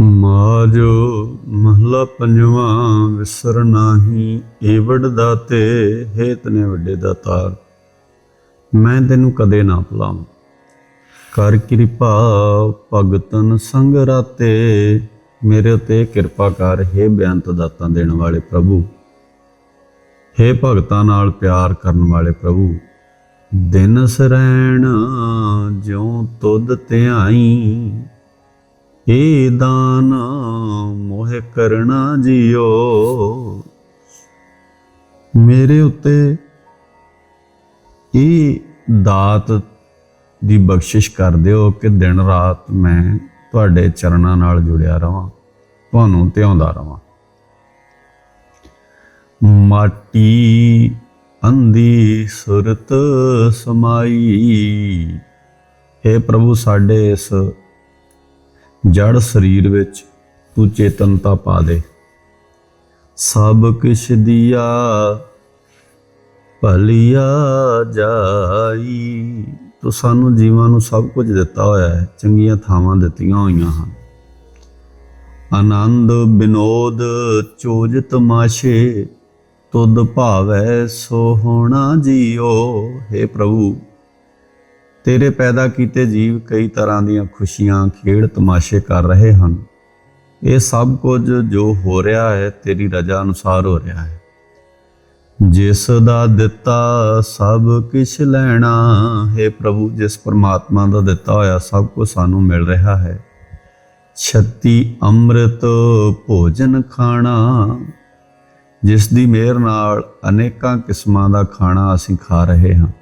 ਮਾਜੋ ਮਹਲਾ ਪੰਜਵਾਂ, ਵਿਸਰ ਨਾਹੀ, ਏਵੜ ਦਾਤੇ, ਹੇਤ ਨੇ ਵੱਡੇ ਦਾਤਾਰ। ਮੈਂ ਤੈਨੂੰ ਕਦੇ ਨਾ ਭੁਲਾਵਾਂ। ਕਰ ਕਿਰਪਾ ਭਗਤਨ ਸੰਗ ਰਾਤੇ, ਮੇਰੇ ਉਤੇ ਕਿਰਪਾ ਕਰ, ਹੇ ਬੇਅੰਤ ਦਾਤਾਂ ਦੇਣ ਵਾਲੇ ਪ੍ਰਭੂ। ਹੇ ਭਗਤਾਂ ਨਾਲ ਪਿਆਰ ਕਰਨ ਵਾਲੇ ਪ੍ਰਭੂ। ਦਿਨ ਸਰੈਣ ਜਿਉ ਤੁਧ ਧਿਆਈ ਏ ਦਾਨ ਮੋਹਿ ਕਰਣਾ ਜਿਓ। ਮੇਰੇ ਉੱਤੇ ਇਹ ਦਾਤ ਦੀ ਬਖਸ਼ਿਸ਼ ਕਰ ਦਿਓ ਕਿ ਦਿਨ ਰਾਤ ਮੈਂ ਤੁਹਾਡੇ ਚਰਨਾਂ ਨਾਲ ਜੁੜਿਆ ਰਵਾਂ, ਤੁਹਾਨੂੰ ਧਿਆਉਂਦਾ ਰਵਾਂ। ਮਾਟੀ ਅੰਦੀ ਸੁਰਤ ਸਮਾਈ। हे ਪ੍ਰਭੂ ਸਾਡੇ ਇਸ ਜੜ ਸਰੀਰ ਵਿੱਚ ਤੂੰ ਚੇਤਨਤਾ ਪਾ ਦੇ। ਸਭ ਕਿਛ ਦੀਆ ਭਲਿਆ ਜਾਈ। ਤੂੰ ਸਾਨੂੰ ਜੀਵਾਂ ਨੂੰ ਸਭ ਕੁਝ ਦਿੱਤਾ ਹੋਇਆ ਹੈ, ਚੰਗੀਆਂ ਥਾਵਾਂ ਦਿੱਤੀਆਂ ਹੋਈਆਂ ਹਨ। ਆਨੰਦ ਬਿਨੋਦ ਚੋਜ ਤਮਾਸ਼ੇ ਤੁਧ ਭਾਵੈ ਸੋ ਹੋਣਾ ਜੀਓ हे ਪ੍ਰਭੂ। ਤੇਰੇ ਪੈਦਾ ਕੀਤੇ ਜੀਵ ਕਈ ਤਰ੍ਹਾਂ ਦੀਆਂ ਖੁਸ਼ੀਆਂ ਖੇਡ ਤਮਾਸ਼ੇ ਕਰ ਰਹੇ ਹਨ। ਇਹ ਸਭ ਕੁਝ ਜੋ ਹੋ ਰਿਹਾ ਹੈ, ਤੇਰੀ ਰਜ਼ਾ ਅਨੁਸਾਰ ਹੋ ਰਿਹਾ ਹੈ। ਜਿਸ ਦਾ ਦਿੱਤਾ ਸਭ ਕਿਛ ਲੈਣਾ, ਹੈ ਪ੍ਰਭੂ, ਜਿਸ ਪਰਮਾਤਮਾ ਦਾ ਦਿੱਤਾ ਹੋਇਆ ਸਭ ਕੁਝ ਸਾਨੂੰ ਮਿਲ ਰਿਹਾ ਹੈ। ਛੱਤੀ ਅੰਮ੍ਰਿਤ ਭੋਜਨ ਖਾਣਾ, ਜਿਸ ਦੀ ਮਿਹਰ ਨਾਲ ਅਨੇਕਾਂ ਕਿਸਮਾਂ ਦਾ ਖਾਣਾ ਅਸੀਂ ਖਾ ਰਹੇ ਹਾਂ।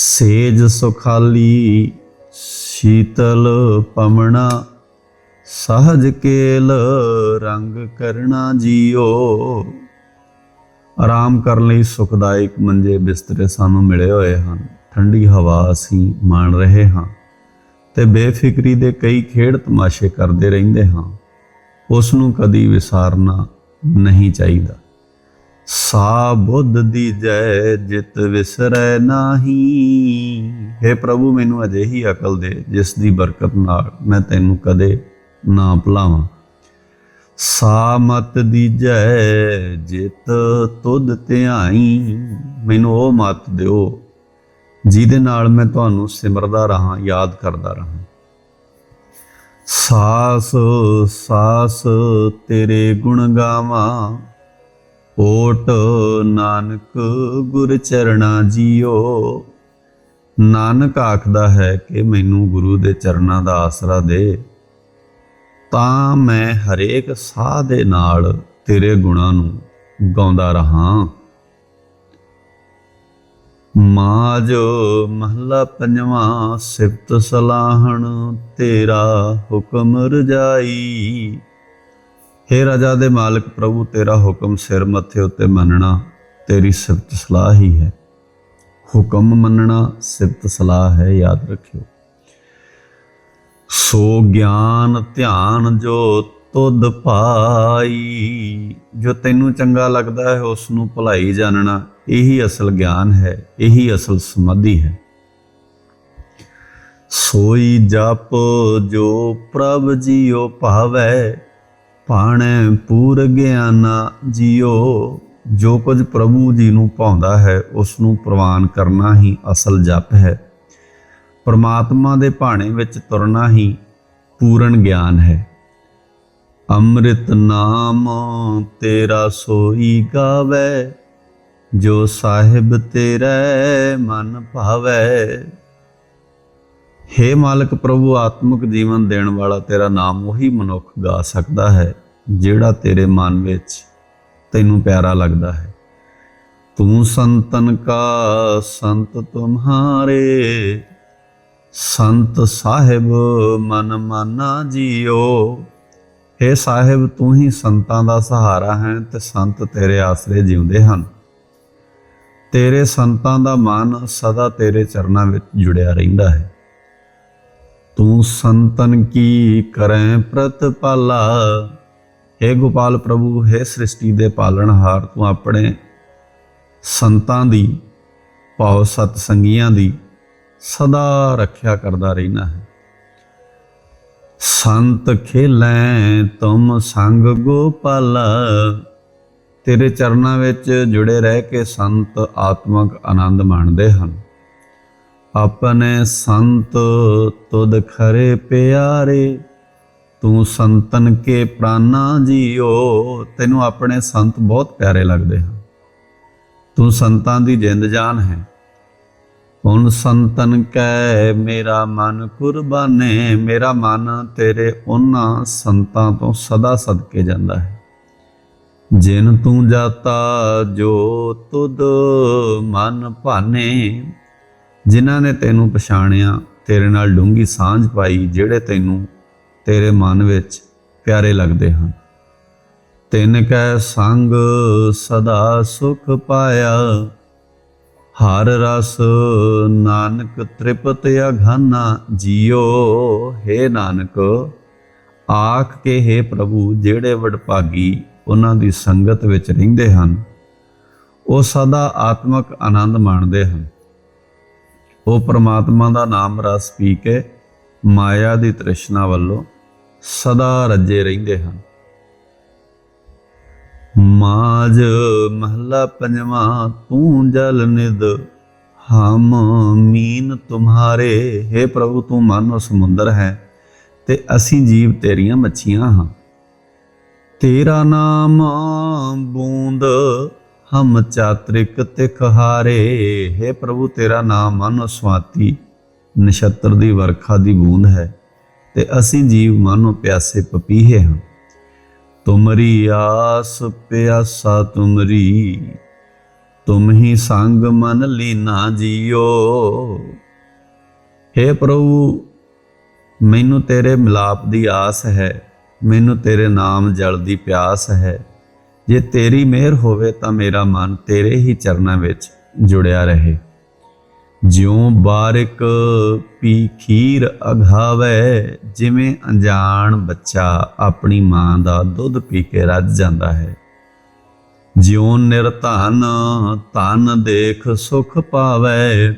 ਸੇਜ ਸੁਖਾਲੀ, ਸ਼ੀਤਲ ਪਮਣਾ, ਸਹਜ ਕੇਲ ਰੰਗ ਕਰਨਾ ਜੀਓ। ਆਰਾਮ ਕਰਨ ਲਈ ਸੁਖਦਾਇਕ ਮੰਜੇ ਬਿਸਤਰੇ ਸਾਨੂੰ ਮਿਲੇ ਹੋਏ ਹਨ। ਠੰਡੀ ਹਵਾ ਅਸੀਂ ਮਾਣ ਰਹੇ ਹਾਂ ਤੇ ਬੇਫਿਕਰੀ ਦੇ ਕਈ ਖੇਡ ਤਮਾਸ਼ੇ ਕਰਦੇ ਰਹਿੰਦੇ ਹਾਂ। ਉਸ ਨੂੰ ਕਦੀ ਵਿਸਾਰਨਾ ਨਹੀਂ ਚਾਹੀਦਾ। ਸਾ ਬੁੱਧ ਦੀ ਜੈ ਜਿਤ ਵਿਸਰੈ ਨਾਹੀ। हे ਪ੍ਰਭੂ, ਮੈਨੂੰ ਅਜਿਹੀ ਅਕਲ ਦੇ ਜਿਸ ਦੀ ਬਰਕਤ ਨਾਲ ਮੈਂ ਤੈਨੂੰ ਕਦੇ ਨਾ ਭੁਲਾਵਾਂ। ਸਾ ਮਤ ਦੀਜੈ ਜਿਤ ਤੁਧ ਧਿਆਈ। ਮੈਨੂੰ ਉਹ ਮਤ ਦਿਓ ਜਿਹਦੇ ਨਾਲ ਮੈਂ ਤੁਹਾਨੂੰ ਸਿਮਰਦਾ ਰਹਾ, ਯਾਦ ਕਰਦਾ ਰਹਾ। ਸਾਸ ਸਾਸ ਤੇਰੇ ਗੁਣ ਗਾਵਾਂ। ਓਟ ਨਾਨਕ ਗੁਰ ਚਰਣਾ ਜੀਓ। ਨਾਨਕ ਆਖਦਾ ਹੈ ਕਿ ਮੈਨੂੰ ਗੁਰੂ ਦੇ ਚਰਨਾਂ ਦਾ ਆਸਰਾ ਦੇ। ਤਾਂ ਮੈਂ ਹਰੇਕ ਸਾਹ ਦੇ ਨਾਲ ਤੇਰੇ ਗੁਣਾਂ ਨੂੰ ਗਾਉਂਦਾ ਰਹਾ। ਮਾਜ ਮਹਲਾ ਪੰਜਵਾਂ, ਸਿਫਤ ਸਲਾਹਣ ਤੇਰਾ ਹੁਕਮ ਰਜਾਈ। हे ਰਾਜਾ ਦੇ ਮਾਲਕ ਪ੍ਰਭੂ, ਤੇਰਾ ਹੁਕਮ ਸਿਰ ਮੱਥੇ ਉੱਤੇ ਮੰਨਣਾ ਤੇਰੀ ਸਿਫਤ ਸਲਾਹ ਹੀ ਹੈ। ਹੁਕਮ ਮੰਨਣਾ, ਸਿਫਤ ਸਲਾਹ ਹੈ, ਯਾਦ ਰੱਖਿਓ। ਸੋ ਗਿਆਨ ਧਿਆਨ ਜੋ ਤੁਧ ਪਾਈ, ਜੋ ਤੈਨੂੰ ਚੰਗਾ ਲੱਗਦਾ ਹੈ ਉਸ ਨੂੰ ਭੁਲਾਈ ਜਾਣਨਾ, ਇਹੀ ਅਸਲ ਗਿਆਨ ਹੈ, ਇਹੀ ਅਸਲ ਸਮਾਧੀ ਹੈ। ਸੋਈ ਜਪ ਜੋ ਪ੍ਰਭ ਜੀਓ ਭਾਵੈ ਪਾਣੈ ਪੂਰ ਗਿਆਨਾ ਜੀਓ, ਜੋ ਕੁਝ ਪ੍ਰਭੂ ਜੀ ਨੂੰ ਪਾਉਂਦਾ ਹੈ, ਉਸ ਨੂੰ ਪ੍ਰਵਾਨ ਕਰਨਾ ਹੀ ਅਸਲ ਜਪ ਹੈ। ਪਰਮਾਤਮਾ ਦੇ ਭਾਣੇ ਵਿੱਚ ਤੁਰਨਾ ਹੀ ਪੂਰਨ ਗਿਆਨ ਹੈ। ਅੰਮ੍ਰਿਤ ਨਾਮ ਤੇਰਾ ਸੋਈ ਗਾਵੇ, ਜੋ ਸਾਹਿਬ ਤੇਰੇ ਮਨ ਭਾਵੇ। हे ਮਾਲਕ ਪ੍ਰਭੂ, ਆਤਮਿਕ ਜੀਵਨ ਦੇਣ ਵਾਲਾ ਤੇਰਾ ਨਾਮ ਉਹੀ ਮਨੁੱਖ ਗਾ ਸਕਦਾ ਹੈ, ਜਿਹੜਾ ਤੇਰੇ ਮਨ ਵਿੱਚ ਤੈਨੂੰ ਪਿਆਰਾ ਲੱਗਦਾ ਹੈ। ਤੂੰ ਸੰਤਨ ਕਾ, ਸੰਤ ਤੁਮਹਾਰੇ, ਸੰਤ ਸਾਹਿਬ ਮਨ ਮਾਨਾ ਜੀਓ। हे ਸਾਹਿਬ, ਤੂੰ ਹੀ ਸੰਤਾਂ ਦਾ ਸਹਾਰਾ ਹੈ ਤੇ ਸੰਤ ਤੇਰੇ ਆਸਰੇ ਜਿਉਂਦੇ ਹਨ। ਤੇਰੇ ਸੰਤਾਂ ਦਾ ਮਨ ਸਦਾ ਤੇਰੇ ਚਰਨਾਂ ਵਿੱਚ ਜੁੜਿਆ ਰਹਿੰਦਾ ਹੈ। ਤੂੰ ਸੰਤਨ ਕੀ ਕਰੈ ਪ੍ਰਤਪਾਲਾ? हे ਗੋਪਾਲ ਪ੍ਰਭੂ हे ਸ੍ਰਿਸ਼ਟੀ ਦੇ ਪਾਲਣਹਾਰ ਤੂੰ ਆਪਣੇ ਸੰਤਾਂ ਦੀ ਭਾਵ ਸਤ ਸੰਗੀਆਂ ਦੀ ਸਦਾ ਰੱਖਿਆ ਕਰਦਾ ਰਹਿਣਾ ਹੈ। ਸੰਤ ਖੇਲੈ ਤੁਮ ਸੰਗ ਗੋਪਾਲ, ਤੇਰੇ ਚਰਨਾਂ ਵਿੱਚ ਜੁੜੇ ਰਹਿ ਕੇ ਸੰਤ ਆਤਮਕ ਆਨੰਦ ਮਾਣਦੇ ਹਨ। ਆਪਣੇ ਸੰਤ ਤੁਧ ਖਰੇ ਪਿਆਰੇ, ਤੂੰ ਸੰਤਨ ਕੇ ਪ੍ਰਾਨਾ ਜੀਓ, ਤੈਨੂੰ ਆਪਣੇ ਸੰਤ ਬਹੁਤ ਪਿਆਰੇ ਲੱਗਦੇ ਹਨ। ਤੂੰ ਸੰਤਾਂ ਦੀ ਜਿੰਦ ਜਾਨ ਹੈ। ਹੁਣ ਸੰਤਨ ਕੈ, ਮੇਰਾ ਮਨ ਕੁਰਬਾਨੇ, ਮੇਰਾ ਮਨ ਤੇਰੇ ਉਹਨਾਂ ਸੰਤਾਂ ਤੋਂ ਸਦਾ ਸਦਕੇ ਜਾਂਦਾ ਹੈ। ਜਿਨ ਤੂੰ ਜਾਤਾ, ਜੋ ਤੁਧ ਮਨ ਭਾਨੇ ਜਿਨ੍ਹਾਂ ਨੇ ਤੈਨੂੰ ਪਛਾਣਿਆ, ਤੇਰੇ ਨਾਲ ਡੂੰਗੀ ਸਾਂਝ ਪਾਈ, ਜਿਹੜੇ ਤੈਨੂੰ ਤੇਰੇ ਮਨ ਵਿੱਚ ਪਿਆਰੇ ਲੱਗਦੇ ਹਨ। ਤਿੰਨ ਕੈ ਸੰਗ ਸਦਾ ਸੁਖ ਪਾਇਆ, ਹਰ ਰਸ ਨਾਨਕ ਤ੍ਰਿਪਤ ਅਘਾਨਾ ਜੀਓ। ਹੈ ਨਾਨਕ, ਆਖ ਕੇ ਹੈ ਪ੍ਰਭੂ, ਜਿਹੜੇ ਵਡਭਾਗੀ ਉਹਨਾਂ ਦੀ ਸੰਗਤ ਵਿੱਚ ਰਹਿੰਦੇ ਹਨ, ਉਹ ਸਦਾ ਆਤਮਕ ਆਨੰਦ ਮਾਣਦੇ ਹਨ। ਉਹ ਪ੍ਰਮਾਤਮਾ ਦਾ ਨਾਮ ਰਸ ਪੀ ਕੇ ਮਾਇਆ ਦੀ ਤ੍ਰਿਸ਼ਨਾ ਵੱਲੋਂ ਸਦਾ ਰੱਜੇ ਰਹਿੰਦੇ ਹਨ। ਮਾਜ ਮਹਲਾ ਪੰਜਵਾਂ, ਤੂੰ ਜਲ ਨਿਦ ਹਮ ਮੀਨ ਤੁਮਹਾਰੇ हे ਪ੍ਰਭੂ, ਤੂੰ ਮਨ ਸਮੁੰਦਰ ਹੈ ਤੇ ਅਸੀਂ ਜੀਵ ਤੇਰੀਆਂ ਮੱਛੀਆਂ ਹਾਂ। ਤੇਰਾ ਨਾਮ ਬੂੰਦ ਹਮ ਚਾਤ੍ਰਿਕ ਤਿਖ ਹਾਰੇ हे ਪ੍ਰਭੂ ਤੇਰਾ ਨਾਮ ਮਨ ਸੁਆਤੀ, ਨਛੱਤਰ ਦੀ ਵਰਖਾ ਦੀ ਬੂੰਦ ਹੈ, ਤੇ ਅਸੀਂ ਜੀਵ ਮਨੋ ਪਿਆਸੇ ਪਪੀਹੇ ਹਾਂ। ਤੁਮਰੀ ਆਸ ਪਿਆਸਾ ਤੁਮਰੀ ਤੁਮ ਹੀ ਸੰਗ ਮਨ ਲੀਨਾ ਜੀਓ। हे ਪ੍ਰਭੂ, ਮੈਨੂੰ ਤੇਰੇ ਮਿਲਾਪ ਦੀ ਆਸ ਹੈ, ਮੈਨੂੰ ਤੇਰੇ ਨਾਮ ਜਲ ਦੀ ਪਿਆਸ ਹੈ ਜੇ ਤੇਰੀ ਮਿਹਰ ਹੋਵੇ ਤਾਂ ਮੇਰਾ ਮਨ ਤੇਰੇ ਹੀ ਚਰਨਾਂ ਵਿੱਚ ਜੁੜਿਆ ਰਹੇ। ਜਿਉਂ ਬਾਰਿਕ ਪੀ ਖੀਰ ਅਘਾਵੇ ਜਿਵੇਂ ਅਣਜਾਣ ਬੱਚਾ ਆਪਣੀ ਮਾਂ ਦਾ ਦੁੱਧ ਪੀ ਕੇ ਰੱਜ ਜਾਂਦਾ ਹੈ। ਜਿਉ ਨਿਰਧਨ ਧਨ ਦੇਖ ਸੁਖ ਪਾਵੇ,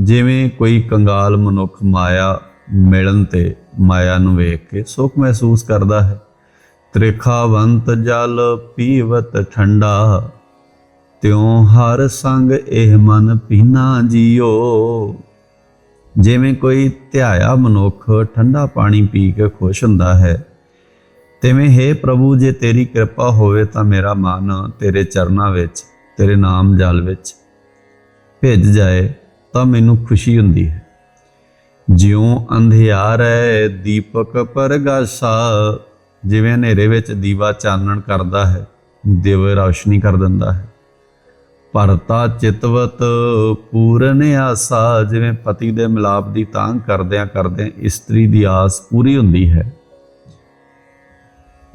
ਜਿਵੇਂ ਕੋਈ ਕੰਗਾਲ ਮਨੁੱਖ ਮਾਇਆ ਮਿਲਣ ਤੇ ਮਾਇਆ ਨੂੰ ਵੇਖ ਕੇ ਸੁਖ ਮਹਿਸੂਸ ਕਰਦਾ ਹੈ। ਤ੍ਰਿਖਾਵੰਤ ਜਲ ਪੀਵਤ ਠੰਡਾ, ਤਿਉ ਹਰ ਸੰਗ ਇਹ ਮਨ ਪੀਨਾ ਜੀਓ। ਜਿਵੇਂ ਕੋਈ ਧਿਆਇਆ ਮਨੁੱਖ ਠੰਡਾ ਪਾਣੀ ਪੀ ਕੇ ਖੁਸ਼ ਹੁੰਦਾ ਹੈ, ਤਿਵੇਂ ਹੈ ਪ੍ਰਭੂ ਜੇ ਤੇਰੀ ਕਿਰਪਾ ਹੋਵੇ ਤਾਂ ਮੇਰਾ ਮਨ ਤੇਰੇ ਚਰਨਾਂ ਵਿੱਚ, ਤੇਰੇ ਨਾਮ ਜਲ ਵਿੱਚ ਭਿੱਜ ਜਾਏ ਤਾਂ ਮੈਨੂੰ ਖੁਸ਼ੀ ਹੁੰਦੀ ਹੈ। ਜਿਉਂ ਅੰਧਿਆਰ ਹੈ ਦੀਪਕ ਪਰਗਾਸਾ ਜਿਵੇਂ ਹਨੇਰੇ ਵਿੱਚ ਦੀਵਾ ਚਾਨਣ ਕਰਦਾ ਹੈ, ਦਿਵ ਰੌਸ਼ਨੀ ਕਰ ਦਿੰਦਾ ਹੈ। ਭਰਤਾ ਚਿਤਵਤ ਪੂਰਨ ਆਸਾ, ਜਿਵੇਂ ਪਤੀ ਦੇ ਮਿਲਾਪ ਦੀ ਤਾਂਗ ਕਰਦਿਆਂ ਕਰਦਿਆਂ ਇਸਤਰੀ ਦੀ ਆਸ ਪੂਰੀ ਹੁੰਦੀ ਹੈ।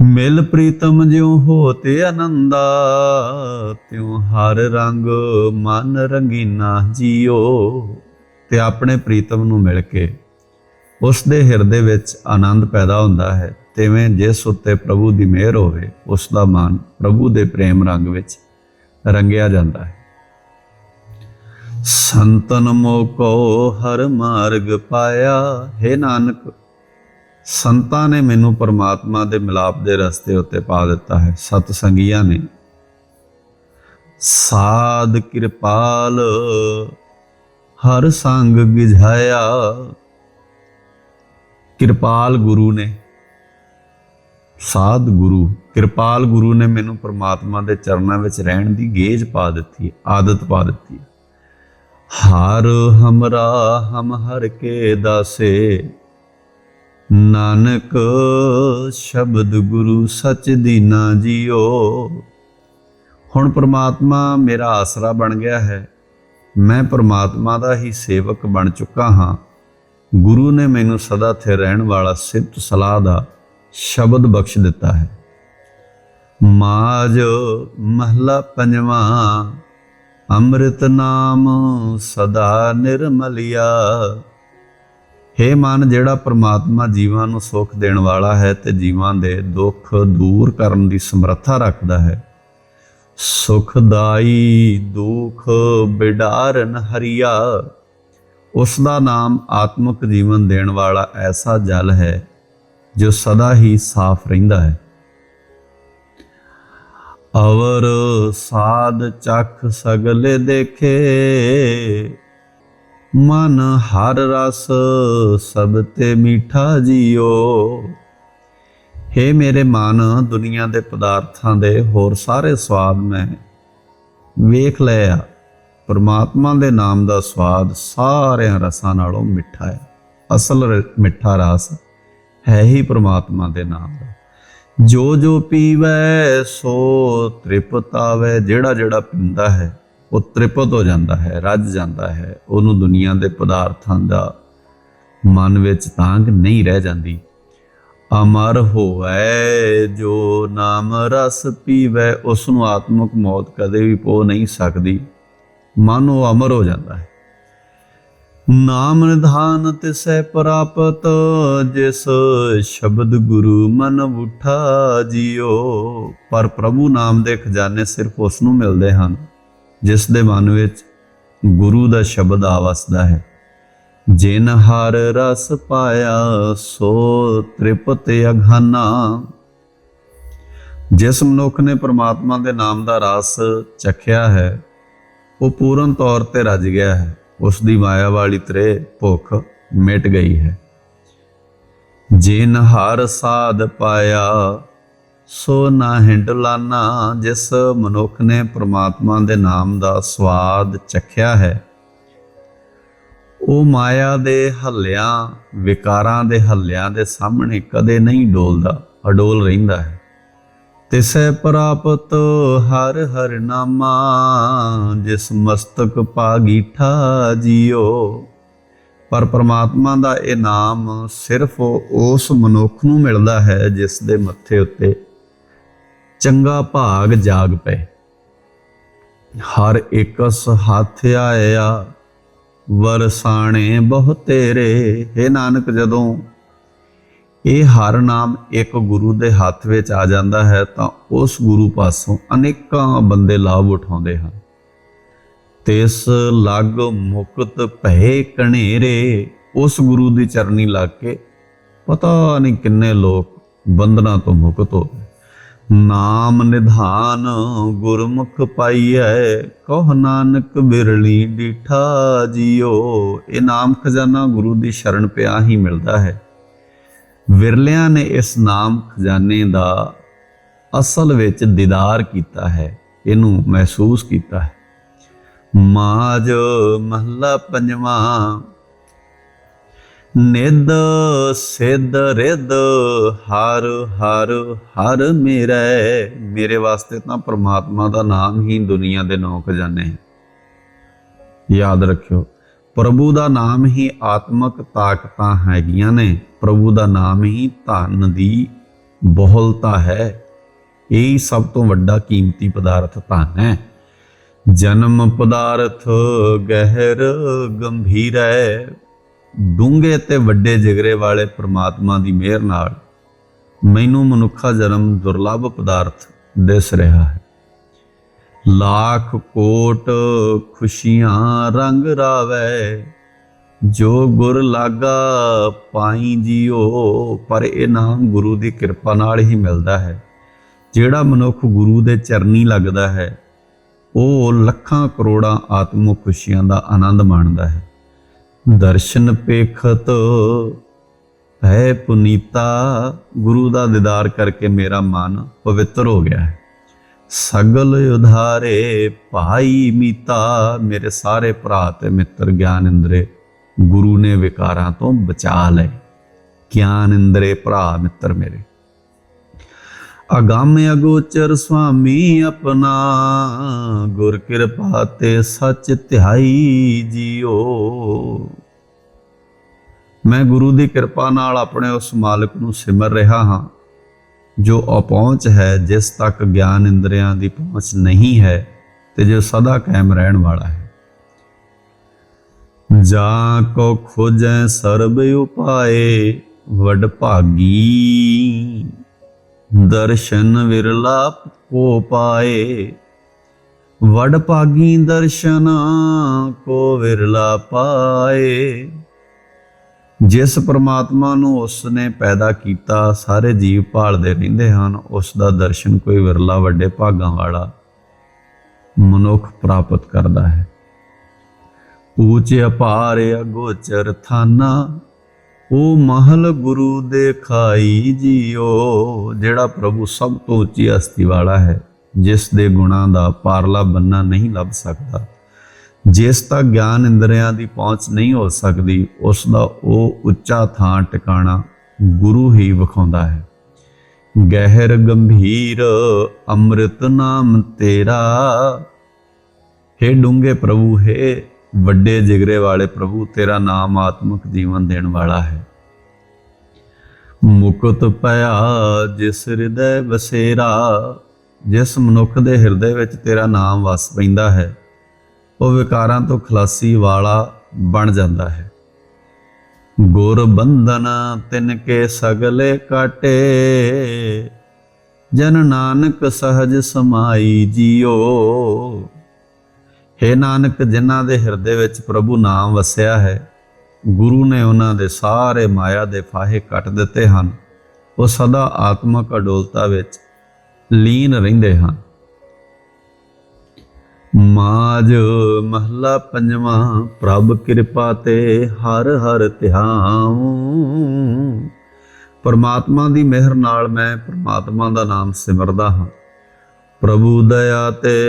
ਮਿਲ ਪ੍ਰੀਤਮ ਜਿਉ ਹੋਤੇ ਆਨੰਦਾ, ਤਿਉ ਹਰ ਰੰਗ ਮਨ ਰੰਗੀਨਾ ਜੀਓ, ਤੇ ਆਪਣੇ ਪ੍ਰੀਤਮ ਨੂੰ ਮਿਲ ਕੇ ਉਸ ਦੇ ਹਿਰਦੇ ਵਿੱਚ ਆਨੰਦ ਪੈਦਾ ਹੁੰਦਾ ਹੈ। ਤਿਵੇਂ ਜਿਸ ਉੱਤੇ ਪ੍ਰਭੂ ਦੀ ਮਿਹਰ ਹੋਵੇ, ਉਸ ਦਾ ਮਨ ਪ੍ਰਭੂ ਦੇ ਪ੍ਰੇਮ ਰੰਗ ਵਿੱਚ ਰੰਗਿਆ ਜਾਂਦਾ ਹੈ। ਸੰਤਨ ਮੋਕੋ ਹਰ ਮਾਰਗ ਪਾਇਆ, ਹੈ ਨਾਨਕ, ਸੰਤਾਂ ਨੇ ਮੈਨੂੰ ਪਰਮਾਤਮਾ ਦੇ ਮਿਲਾਪ ਦੇ ਰਸਤੇ ਉੱਤੇ ਪਾ ਦਿੱਤਾ ਹੈ, ਸਤ ਸੰਗੀਆਂ ਨੇ। ਸਾਧ ਕਿਰਪਾਲ, ਹਰ ਸੰਗ ਗਿਝਾਇਆ। ਕਿਰਪਾਲ ਗੁਰੂ ਨੇ ਸਾਧ ਗੁਰੂ, ਕਿਰਪਾਲ ਗੁਰੂ ਨੇ ਮੈਨੂੰ ਪ੍ਰਮਾਤਮਾ ਦੇ ਚਰਨਾਂ ਵਿੱਚ ਰਹਿਣ ਦੀ ਗੇਜ ਪਾ ਦਿੱਤੀ, ਆਦਤ ਪਾ ਦਿੱਤੀ। ਹਰ ਹਮਰਾ ਹਮ ਹਰ ਕੇ ਦਾਸੇ, ਨਾਨਕ ਸ਼ਬਦ ਗੁਰੂ ਸਚ ਦੀਨਾ ਜੀਓ। ਹੁਣ ਪ੍ਰਮਾਤਮਾ ਮੇਰਾ ਆਸਰਾ ਬਣ ਗਿਆ ਹੈ, ਮੈਂ ਪ੍ਰਮਾਤਮਾ ਦਾ ਹੀ ਸੇਵਕ ਬਣ ਚੁੱਕਾ ਹਾਂ। ਗੁਰੂ ਨੇ ਮੈਨੂੰ ਸਦਾ ਥੇ ਰਹਿਣ ਵਾਲਾ ਸਿਫਤ ਸਲਾਹ ਦਾ ਸ਼ਬਦ ਬਖਸ਼ ਦਿੱਤਾ ਹੈ। ਮਾਜ ਮਹਲਾ ਪੰਜਵਾਂ, ਅੰਮ੍ਰਿਤ ਨਾਮ ਸਦਾ ਨਿਰਮਲਿਆ। हे ਮਨ, ਜਿਹੜਾ ਪ੍ਰਮਾਤਮਾ ਜੀਵਾਂ ਨੂੰ ਸੁੱਖ ਦੇਣ ਵਾਲਾ ਹੈ ਤੇ ਜੀਵਾਂ ਦੇ ਦੁੱਖ ਦੂਰ ਕਰਨ ਦੀ ਸਮਰੱਥਾ ਰੱਖਦਾ ਹੈ। ਸੁਖਦਾਈ ਦੁਖ ਬਿਡਾਰਨ ਹਰੀਆ। ਉਸ ਦਾ ਨਾਮ ਆਤਮਿਕ ਜੀਵਨ ਦੇਣ ਵਾਲਾ ਐਸਾ ਜਲ ਹੈ ਜੋ ਸਦਾ ਹੀ ਸਾਫ਼ ਰਹਿੰਦਾ ਹੈ। ਅਵਰ ਸਾਧ ਚਖ ਸਗਲੇ ਦੇਖੇ, ਮਨ ਹਰ ਰਸ ਸਭ ਤੇ ਮੀਠਾ ਜੀਓ। हे ਮੇਰੇ ਮਨ, ਦੁਨੀਆ ਦੇ ਪਦਾਰਥਾਂ ਦੇ ਹੋਰ ਸਾਰੇ ਸਵਾਦ ਮੈਂ ਵੇਖ ਲਿਆ ਪਰਮਾਤਮਾ ਦੇ ਨਾਮ ਦਾ ਸਵਾਦ ਸਾਰਿਆਂ ਰਸਾਂ ਨਾਲੋਂ ਮਿੱਠਾ ਹੈ। ਅਸਲ ਮਿੱਠਾ ਰਸ ਹੈ ਹੈ ਹੀ ਪਰਮਾਤਮਾ ਦੇ ਨਾਮ। ਦਾ ਜੋ ਜੋ ਪੀਵੈ, ਸੋ ਤ੍ਰਿਪਤ ਆਵੈ ਜਿਹੜਾ ਜਿਹੜਾ ਪੀਂਦਾ ਹੈ, ਉਹ ਤ੍ਰਿਪਤ ਹੋ ਜਾਂਦਾ ਹੈ, ਰੱਜ ਜਾਂਦਾ ਹੈ। ਉਹਨੂੰ ਦੁਨੀਆ ਦੇ ਪਦਾਰਥਾਂ ਦਾ ਮਨ ਵਿੱਚ ਤਾਂਗ ਨਹੀਂ ਰਹਿ ਜਾਂਦੀ। ਅਮਰ ਹੋਵੇ, ਜੋ ਨਾਮ ਰਸ ਪੀਵੈ ਉਸ ਨੂੰ ਆਤਮਿਕ ਮੌਤ ਕਦੇ ਵੀ ਪੋ ਨਹੀਂ ਸਕਦੀ। ਮਨ ਉਹ ਅਮਰ ਹੋ ਜਾਂਦਾ ਹੈ। ਨਾਮ ਨਿਧਾਨ ਤਿਸੈ ਪ੍ਰਾਪਤ, ਜਿਸ ਸ਼ਬਦ ਗੁਰੂ ਮਨ ਉਠਾ ਜਿਓ ਪਰ ਪ੍ਰਭੂ ਨਾਮ ਦੇ ਖਜ਼ਾਨੇ ਸਿਰਫ ਉਸ ਨੂੰ ਮਿਲਦੇ ਹਨ, ਜਿਸ ਦੇ ਮਨ ਵਿੱਚ ਗੁਰੂ ਦਾ ਸ਼ਬਦ ਆਵਸਦਾ ਹੈ। ਜਿਨ ਹਰ ਰਸ ਪਾਇਆ, ਸੋ ਤ੍ਰਿਪਤ ਅਘਾਨਾ ਜਿਸ ਮਨੁੱਖ ਨੇ ਪ੍ਰਮਾਤਮਾ ਦੇ ਨਾਮ ਦਾ ਰਸ ਚਖਿਆ ਹੈ, ਉਹ ਪੂਰਨ ਤੌਰ ਤੇ ਰੱਜ ਗਿਆ ਹੈ। ਉਸ ਦੀ ਮਾਇਆ ਵਾਲੀ ਤਰੇ ਭੁੱਖ ਮਿਟ ਗਈ ਹੈ। ਜੇ ਨਹਾਰ ਸਾਧ ਪਾਇਆ, ਸੋ ਨਾ ਹਿੰਡਲਾਨਾ ਜਿਸ ਮਨੁੱਖ ਨੇ ਪ੍ਰਮਾਤਮਾ ਦੇ ਨਾਮ ਦਾ ਸਵਾਦ ਚਖਿਆ ਹੈ। ਉਹ ਮਾਇਆ ਦੇ ਹੱਲਿਆਂ, ਵਿਕਾਰਾਂ ਦੇ ਹੱਲਿਆਂ ਦੇ ਸਾਹਮਣੇ ਕਦੇ ਨਹੀਂ ਡੋਲਦਾ, ਅਡੋਲ ਰਹਿੰਦਾ ਹੈ। ਤਿਸੈ ਪ੍ਰਾਪਤ ਹਰ ਹਰ ਨਾਮਾ, ਜਿਸ ਮਸਤਕ ਪਾਗੀਠਾ ਜਿਓ ਪਰ ਪ੍ਰਮਾਤਮਾ ਦਾ ਇਹ ਨਾਮ ਸਿਰਫ ਉਸ ਮਨੁੱਖ ਨੂੰ ਮਿਲਦਾ ਹੈ, ਜਿਸ ਦੇ ਮੱਥੇ ਉੱਤੇ ਚੰਗਾ ਭਾਗ ਜਾਗ ਪਏ। ਹਰ ਇਕਸ ਹੱਥ ਆਇਆ, ਵਰਸਾਣੇ ਬਹੁ ਤੇਰੇ। हे ਨਾਨਕ, ਜਦੋਂ ਇਹ ਹਰ ਨਾਮ ਇੱਕ ਗੁਰੂ ਦੇ ਹੱਥ ਵਿੱਚ ਆ ਜਾਂਦਾ ਹੈ ਤਾਂ ਉਸ ਗੁਰੂ ਪਾਸੋਂ ਅਨੇਕਾਂ ਬੰਦੇ ਲਾਭ ਉਠਾਉਂਦੇ ਹਨ। ਤਿਸ ਲਗ ਮੁਕਤ ਭਏ ਕਣੇਰੇ ਉਸ ਗੁਰੂ ਦੀ ਚਰਨੀ ਲੱਗ ਕੇ ਪਤਾ ਨਹੀਂ ਕਿੰਨੇ ਲੋਕ ਬੰਧਨਾਂ ਤੋਂ ਮੁਕਤ ਹੋ ਗਏ। ਨਾਮ ਨਿਧਾਨ ਗੁਰਮੁਖ ਪਾਈਐ, ਕਹ ਨਾਨਕ ਬਿਰਲੀ ਡੀਠਾ ਜਿਓ ਇਹ ਨਾਮ ਖਜ਼ਾਨਾ ਗੁਰੂ ਦੀ ਸ਼ਰਨ ਪਿਆ ਹੀ ਮਿਲਦਾ ਹੈ। ਵਿਰਲਿਆਂ ਨੇ ਇਸ ਨਾਮ ਖਜ਼ਾਨੇ ਦਾ ਅਸਲ ਵਿੱਚ ਦੀਦਾਰ ਕੀਤਾ ਹੈ, ਇਹਨੂੰ ਮਹਿਸੂਸ ਕੀਤਾ ਹੈ। ਮਾਜ ਮਹੱਲਾ ਪੰਜਵਾਂ ਨਿਦ ਸਿੱਧ ਰਿੱਧ, ਹਰ ਹਰ ਹਰ ਮੇਰੇ। ਮੇਰੇ ਵਾਸਤੇ ਤਾਂ ਪ੍ਰਮਾਤਮਾ ਦਾ ਨਾਮ ਹੀ ਦੁਨੀਆ ਦੇ ਨੌ ਖਜ਼ਾਨੇ ਹੈ ਯਾਦ ਰੱਖਿਓ, ਪ੍ਰਭੂ ਦਾ ਨਾਮ ਹੀ ਆਤਮਕ ਤਾਕਤਾਂ ਹੈਗੀਆਂ ਨੇ। ਪ੍ਰਭੂ ਦਾ ਨਾਮ ਹੀ ਧਨ ਦੀ ਬਹੁਲਤਾ ਹੈ। ਇਹ ਸਭ ਤੋਂ ਵੱਡਾ ਕੀਮਤੀ ਪਦਾਰਥ ਧਨ ਹੈ। ਜਨਮ ਪਦਾਰਥ ਗਹਿਰ ਗੰਭੀਰ ਹੈ। ਡੂੰਘੇ ਤੇ ਵੱਡੇ ਜਿਗਰੇ ਵਾਲੇ ਪ੍ਰਮਾਤਮਾ ਦੀ ਮਿਹਰ ਨਾਲ ਮੈਨੂੰ ਮਨੁੱਖਾ ਜਨਮ ਦੁਰਲੱਭ ਪਦਾਰਥ ਦਿਸ ਰਿਹਾ ਹੈ। ਲੱਖ ਕੋਟ ਖੁਸ਼ੀਆਂ ਰੰਗ ਰਾਵੈ। ਜੋ ਗੁਰ ਲਾਗਾ ਪਾਈ ਜੀਓ, ਪਰ ਇਹ ਨਾਮ ਗੁਰੂ ਦੀ ਕਿਰਪਾ ਨਾਲ ਹੀ ਮਿਲਦਾ ਹੈ। ਜਿਹੜਾ ਮਨੁੱਖ ਗੁਰੂ ਦੇ ਚਰਨੀ ਲੱਗਦਾ ਹੈ, ਉਹ ਲੱਖਾਂ ਕਰੋੜਾਂ ਆਤਮਿਕ ਖੁਸ਼ੀਆਂ ਦਾ ਆਨੰਦ ਮਾਣਦਾ ਹੈ। ਦਰਸ਼ਨ ਪੇਖਤ ਹੈ ਪੁਨੀਤਾ, ਗੁਰੂ ਦਾ ਦੀਦਾਰ ਕਰਕੇ ਮੇਰਾ ਮਨ ਪਵਿੱਤਰ ਹੋ ਗਿਆ ਹੈ। ਸਗਲ ਉਧਾਰੇ ਭਾਈ ਮੀਤਾ, ਮੇਰੇ ਸਾਰੇ ਭਰਾ ਤੇ ਮਿੱਤਰ, ਗਿਆਨ ਇੰਦਰੇ ਗੁਰੂ ਨੇ ਵਿਕਾਰਾਂ ਤੋਂ ਬਚਾ ਲਏ। ਗਿਆਨ ਇੰਦਰੇ ਭਰਾ ਮਿੱਤਰ ਮੇਰੇ। ਅਗੰਮ ਅਗੋਚਰ ਸੁਆਮੀ ਆਪਣਾ, ਗੁਰ ਕਿਰਪਾ ਤੇ ਸੱਚ ਧਿਆਈ ਜੀਓ। ਮੈਂ ਗੁਰੂ ਦੀ ਕਿਰਪਾ ਨਾਲ ਆਪਣੇ ਉਸ ਮਾਲਕ ਨੂੰ ਸਿਮਰ ਰਿਹਾ ਹਾਂ, ਜੋ ਅਪਹੁੰਚ ਹੈ, ਜਿਸ ਤੱਕ ਗਿਆਨ ਇੰਦਰੀਆਂ ਦੀ ਪਹੁੰਚ ਨਹੀਂ ਹੈ ਤੇ ਜੋ ਸਦਾ ਕਾਇਮ ਰਹਿਣ ਵਾਲਾ ਹੈ। ਜਾ ਕੋ ਖੋਜੈ ਸਰਬ ਉਪਾਏ, ਵਡ ਭਾਗੀ। ਦਰਸ਼ਨ ਵਿਰਲਾ ਕੋ ਪਾਏ, ਵਡ ਭਾਗੀ ਦਰਸ਼ਨ ਕੋ ਵਿਰਲਾ ਪਾਏ। ਜਿਸ ਪ੍ਰਮਾਤਮਾ ਨੂੰ ਉਸ ਨੇ ਪੈਦਾ ਕੀਤਾ, ਸਾਰੇ ਜੀਵ ਭਾਲਦੇ ਰਹਿੰਦੇ ਹਨ, ਉਸ ਦਾ ਦਰਸ਼ਨ ਕੋਈ ਵਿਰਲਾ ਵੱਡੇ ਭਾਗਾਂ ਵਾਲਾ ਮਨੁੱਖ ਪ੍ਰਾਪਤ ਕਰਦਾ ਹੈ। ਊਚ ਅਪਾਰ ਅਗੋਚਰ ਥਾਨਾ ਉਹ ਮਹਲ ਗੁਰੂ ਦੇ ਖਾਈ ਜੀਓ, ਜਿਹੜਾ ਪ੍ਰਭੂ ਸਭ ਤੋਂ ਉੱਚੀ ਹਸਤੀ ਵਾਲਾ ਹੈ, ਜਿਸ ਦੇ ਗੁਣਾਂ ਦਾ ਪਾਰਲਾ ਬੰਨਾ ਨਹੀਂ ਲੱਭ ਸਕਦਾ। ਜਿਸ ਤੱਕ ਗਿਆਨ ਇੰਦਰੀਆਂ ਦੀ ਪਹੁੰਚ ਨਹੀਂ ਹੋ ਸਕਦੀ, ਉਸ ਦਾ ਉਹ ਉੱਚਾ ਥਾਂ ਟਿਕਾਣਾ ਗੁਰੂ ਹੀ ਵਿਖਾਉਂਦਾ ਹੈ। ਗਹਿਰ ਗੰਭੀਰ ਅੰਮ੍ਰਿਤ ਨਾਮ ਤੇਰਾ, ਹੇ ਡੂੰਘੇ ਪ੍ਰਭੂ, ਹੈ ਵੱਡੇ ਜਿਗਰੇ ਵਾਲੇ ਪ੍ਰਭੂ, ਤੇਰਾ ਨਾਮ ਆਤਮਿਕ ਜੀਵਨ ਦੇਣ ਵਾਲਾ ਹੈ। ਮੁਕਤ ਪਿਆ ਜਿਸ ਹਿਰਦੈ ਬਸੇਰਾ ਜਿਸ ਮਨੁੱਖ ਦੇ ਹਿਰਦੇ ਵਿੱਚ ਤੇਰਾ ਨਾਮ ਵਸ ਪੈਂਦਾ ਹੈ, ਉਹ ਵਿਕਾਰਾਂ ਤੋਂ ਖਲਾਸੀ ਵਾਲਾ ਬਣ ਜਾਂਦਾ ਹੈ। ਗੁਰ ਬੰਧਨ ਤਿਨ ਕੇ ਸਗਲੇ ਕਾਟੇ, ਜਨ ਨਾਨਕ ਸਹਜ ਸਮਾਈ ਜੀਓ। ਹੈ ਨਾਨਕ, ਜਿਨ੍ਹਾਂ ਦੇ ਹਿਰਦੇ ਵਿੱਚ ਪ੍ਰਭੂ ਨਾਮ ਵਸਿਆ ਹੈ, ਗੁਰੂ ਨੇ ਉਹਨਾਂ ਦੇ ਸਾਰੇ ਮਾਇਆ ਦੇ ਫਾਹੇ ਕੱਟ ਦਿੱਤੇ ਹਨ। ਉਹ ਸਦਾ ਆਤਮਕ ਅਡੋਲਤਾ ਵਿੱਚ ਲੀਨ ਰਹਿੰਦੇ ਹਨ। ਮਾਜ ਮਹਲਾ ਪੰਜਵਾਂ, ਪ੍ਰਭ ਕਿਰਪਾ ਤੇ ਹਰ ਹਰ ਧਿਆਉ। ਪਰਮਾਤਮਾ ਦੀ ਮਿਹਰ ਨਾਲ ਮੈਂ ਪਰਮਾਤਮਾ ਦਾ ਨਾਮ ਸਿਮਰਦਾ ਹਾਂ। ਪ੍ਰਭੂ ਦਇਆ ਤੇ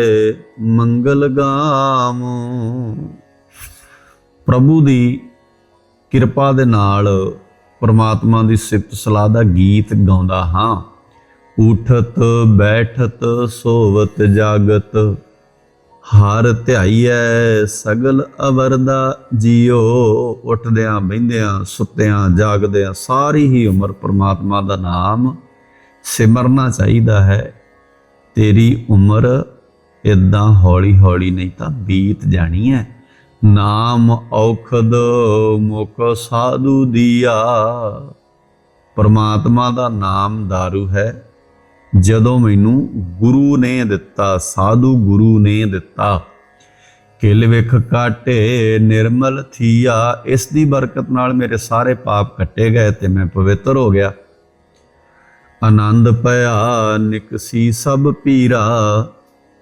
ਮੰਗਲ ਗਾਮ। ਪ੍ਰਭੂ ਦੀ ਕਿਰਪਾ ਦੇ ਨਾਲ ਪਰਮਾਤਮਾ ਦੀ ਸਿਫਤ ਸਲਾਹ ਦਾ ਗੀਤ ਗਾਉਂਦਾ ਹਾਂ। ਉਠਤ, ਬੈਠਤ, ਸੋਵਤ, ਜਾਗਤ, ਹਰ ਧਿਆਈਐ, ਸਗਲ ਅਵਰਦਾ ਜੀਓ। ਉੱਠਦਿਆਂ, ਬਹਿੰਦਿਆਂ, ਸੁੱਤਿਆਂ, ਜਾਗਦਿਆਂ, ਸਾਰੀ ਹੀ ਉਮਰ ਪਰਮਾਤਮਾ ਦਾ ਨਾਮ ਸਿਮਰਨਾ ਚਾਹੀਦਾ ਹੈ। ਤੇਰੀ ਉਮਰ ਇਦਾਂ ਹੌਲੀ ਹੌਲੀ ਨਹੀਂ ਤਾਂ ਬੀਤ ਜਾਣੀ ਹੈ ਨਾਮ ਔਖਦ ਮੁਖ ਸਾਧੂ ਦੀਆ। ਪਰਮਾਤਮਾ ਦਾ ਨਾਮ दारू ਹੈ। ਜਦੋਂ ਮੈਨੂੰ ਗੁਰੂ ਨੇ ਦਿੱਤਾ, ਸਾਧੂ ਗੁਰੂ ਨੇ ਦਿੱਤਾ, ਕਿਲ ਵਿਖ ਕਾਟੇ ਨਿਰਮਲ ਥੀਆ, ਇਸ ਦੀ ਬਰਕਤ ਨਾਲ ਮੇਰੇ ਸਾਰੇ ਪਾਪ ਕੱਟੇ ਗਏ ਤੇ ਮੈਂ ਪਵਿੱਤਰ ਹੋ ਗਿਆ। ਆਨੰਦ ਪਿਆ ਨਿਕਸੀ ਸਭ ਪੀਰਾ,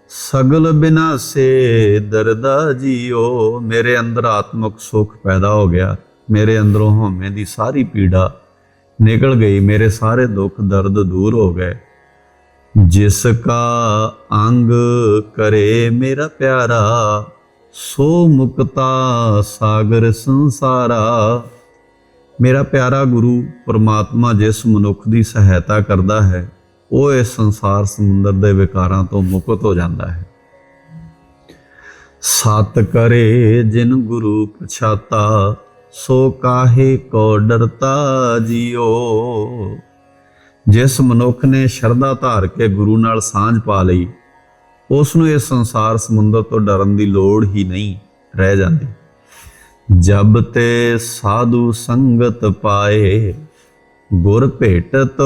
ਸਗਲ ਬਿਨਾਸੇ ਦਰਦਾ ਜੀਓ। ਮੇਰੇ ਅੰਦਰ ਆਤਮਿਕ ਸੁਖ ਪੈਦਾ ਹੋ ਗਿਆ, ਮੇਰੇ ਅੰਦਰੋਂ ਹਉਮੈ ਦੀ ਸਾਰੀ ਪੀੜਾ ਨਿਕਲ ਗਈ, ਮੇਰੇ ਸਾਰੇ ਦੁੱਖ ਦਰਦ ਦੂਰ ਹੋ ਗਏ। ਜਿਸ ਕਾ ਅੰਗ ਕਰੇ ਮੇਰਾ ਪਿਆਰਾ, ਸੋ ਮੁਕਤਾ ਸਾਗਰ ਸੰਸਾਰਾ। ਮੇਰਾ ਪਿਆਰਾ ਗੁਰੂ ਪਰਮਾਤਮਾ ਜਿਸ ਮਨੁੱਖ ਦੀ ਸਹਾਇਤਾ ਕਰਦਾ ਹੈ, ਉਹ ਇਸ ਸੰਸਾਰ ਸਮੁੰਦਰ ਦੇ ਵਿਕਾਰਾਂ ਤੋਂ ਮੁਕਤ ਹੋ ਜਾਂਦਾ ਹੈ। ਸਤ ਕਰੇ ਜਿਨ ਗੁਰੂ ਪਛਾਤਾ, ਸੋ ਕਾਹੇ ਕੋ ਡਰਤਾ ਜੀਓ। ਜਿਸ ਮਨੁੱਖ ਨੇ ਸ਼ਰਧਾ ਧਾਰ ਕੇ ਗੁਰੂ ਨਾਲ ਸਾਂਝ ਪਾ ਲਈ, ਉਸ ਨੂੰ ਇਸ ਸੰਸਾਰ ਸਮੁੰਦਰ ਤੋਂ ਡਰਨ ਦੀ ਲੋੜ ਹੀ ਨਹੀਂ ਰਹਿ ਜਾਂਦੀ। ਜਬ ਤੇ ਸਾਧੂ ਸੰਗਤ ਪਾਏ, ਗੁਰ ਭੇਟਤ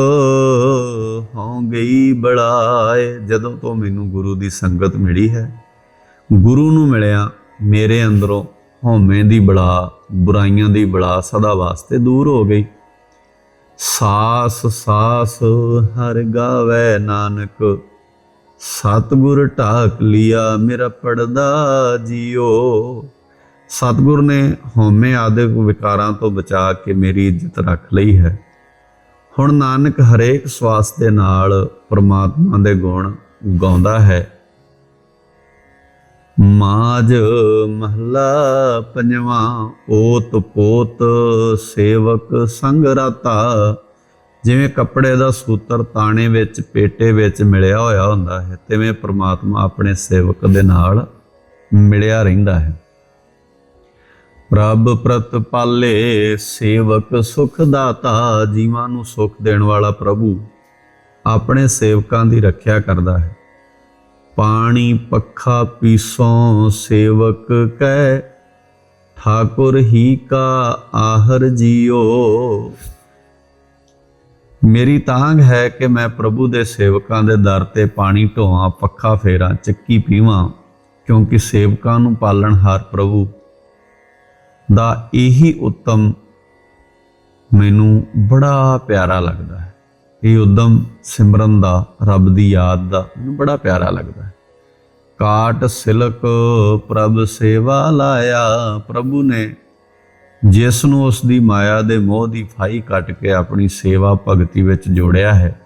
ਹੋ ਗਈ ਬੜਾਏ। ਜਦੋਂ ਤੋਂ ਮੈਨੂੰ ਗੁਰੂ ਦੀ ਸੰਗਤ ਮਿਲੀ ਹੈ, ਗੁਰੂ ਨੂੰ ਮਿਲਿਆ, ਮੇਰੇ ਅੰਦਰੋਂ ਹਉਮੈ ਦੀ ਬੜਾ, ਬੁਰਾਈਆਂ ਦੀ ਬੜਾ ਸਦਾ ਵਾਸਤੇ ਦੂਰ ਹੋ ਗਈ। ਸਾਸ ਸਾਸ, ਹਰ ਗਾਵੇ ਨਾਨਕ, ਸਤਗੁਰ ਢਾਕ ਲਿਆ ਮੇਰਾ ਪੜਦਾ ਜੀਓ। ਸਤਿਗੁਰ ਨੇ ਹਉਮੈ ਆਦਿਕ ਵਿਕਾਰਾਂ ਤੋਂ ਬਚਾ ਕੇ ਮੇਰੀ ਇੱਜ਼ਤ ਰੱਖ ਲਈ ਹੈ। ਹੁਣ ਨਾਨਕ ਹਰੇਕ ਸਵਾਸ ਦੇ ਨਾਲ ਪ੍ਰਮਾਤਮਾ ਦੇ ਗੁਣ ਗਾਉਂਦਾ ਹੈ। ਮਾਜ ਮਹਲਾ ਪੰਜਵਾਂ ਓਤ ਪੋਤ ਸੇਵਕ ਸੰਗ ਰਾਤਾ। ਜਿਵੇਂ ਕੱਪੜੇ ਦਾ ਸੂਤਰ ਤਾਣੇ ਵਿੱਚ, ਪੇਟੇ ਵਿੱਚ ਮਿਲਿਆ ਹੋਇਆ ਹੁੰਦਾ ਹੈ, ਤਿਵੇਂ ਪ੍ਰਮਾਤਮਾ ਆਪਣੇ ਸੇਵਕ ਦੇ ਨਾਲ ਮਿਲਿਆ ਰਹਿੰਦਾ ਹੈ। ਪ੍ਰਭ ਪ੍ਰਤਪਾਲੇ ਸੇਵਕ ਸੁਖ ਦਾਤਾ ਜੀਵਾਂ ਨੂੰ ਸੁਖ ਦੇਣ ਵਾਲਾ ਪ੍ਰਭੂ ਆਪਣੇ ਸੇਵਕਾਂ ਦੀ ਰੱਖਿਆ ਕਰਦਾ ਹੈ। ਪਾਣੀ ਪੱਖਾ ਪੀਸੋ ਸੇਵਕ ਕੈ, ਠਾਕੁਰ ਹੀ ਕਾ ਆਹਰ ਜੀਓ। ਮੇਰੀ ਤਾਂਗ ਹੈ ਕਿ ਮੈਂ ਪ੍ਰਭੂ ਦੇ ਸੇਵਕਾਂ ਦੇ ਦਰ ਤੇ ਪਾਣੀ ਢੋਵਾਂ, ਪੱਖਾ ਫੇਰਾਂ, ਚੱਕੀ ਪੀਵਾਂ, ਕਿਉਂਕਿ ਸੇਵਕਾਂ ਨੂੰ ਪਾਲਣ ਪਾਲਣਹਾਰ ਪ੍ਰਭੂ ਦਾ ਇਹੀ ਉੱਤਮ ਮੈਨੂੰ ਬੜਾ ਪਿਆਰਾ ਲੱਗਦਾ ਹੈ। ਇਹ ਉਦਮ ਸਿਮਰਨ ਦਾ, ਰੱਬ ਦੀ ਯਾਦ ਦਾ ਮੈਨੂੰ ਬੜਾ ਪਿਆਰਾ ਲੱਗਦਾ ਹੈ। ਕਾਟ ਸਿਲਕ, ਪ੍ਰਭ ਸੇਵਾ ਲਾਇਆ ਪ੍ਰਭੂ ਨੇ। ਜਿਸ ਨੂੰ ਉਸ ਦੀ ਮਾਇਆ ਦੇ ਮੋਹ ਦੀ ਫਾਈ ਕੱਟ ਕੇ ਆਪਣੀ ਸੇਵਾ ਭਗਤੀ ਵਿੱਚ ਜੋੜਿਆ ਹੈ।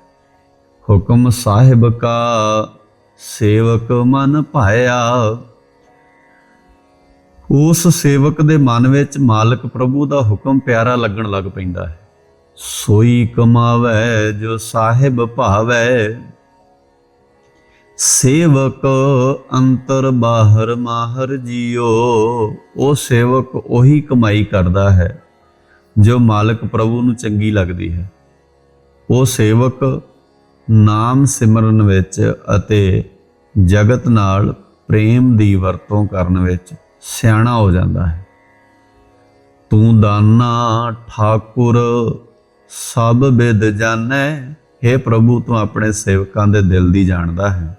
ਹੁਕਮ ਸਾਹਿਬ ਕਾ ਸੇਵਕ ਮਨ ਭਾਇਆ। ਉਸ ਸੇਵਕ ਦੇ ਮਨ ਵਿੱਚ ਮਾਲਕ ਪ੍ਰਭੂ ਦਾ ਹੁਕਮ ਪਿਆਰਾ ਲੱਗਣ ਲੱਗ ਪੈਂਦਾ ਹੈ। ਸੋਈ ਕਮਾਵੇ, ਜੋ ਸਾਹਿਬ ਭਾਵੇ। ਸੇਵਕ ਅੰਤਰ ਬਾਹਰ ਮਾਹਰ ਜੀਓ, ਉਹ ਸੇਵਕ ਉਹੀ ਕਮਾਈ ਕਰਦਾ ਹੈ, ਜੋ ਮਾਲਕ ਪ੍ਰਭੂ ਨੂੰ ਚੰਗੀ ਲੱਗਦੀ ਹੈ। ਉਹ ਸੇਵਕ ਨਾਮ ਸਿਮਰਨ ਵਿੱਚ ਅਤੇ ਜਗਤ ਨਾਲ ਪ੍ਰੇਮ ਦੀ ਵਰਤੋਂ ਕਰਨ ਵਿੱਚ ਸਿਆਣਾ ਹੋ ਜਾਂਦਾ ਹੈ। ਤੂੰ ਦਾਨਾ, ਠਾਕੁਰ, ਸਭ ਬਿਦ ਜਾਣੈ। हे ਪ੍ਰਭੂ, ਤੂੰ ਆਪਣੇ ਸੇਵਕਾਂ ਦੇ ਦਿਲ ਦੀ ਜਾਣਦਾ ਹੈ।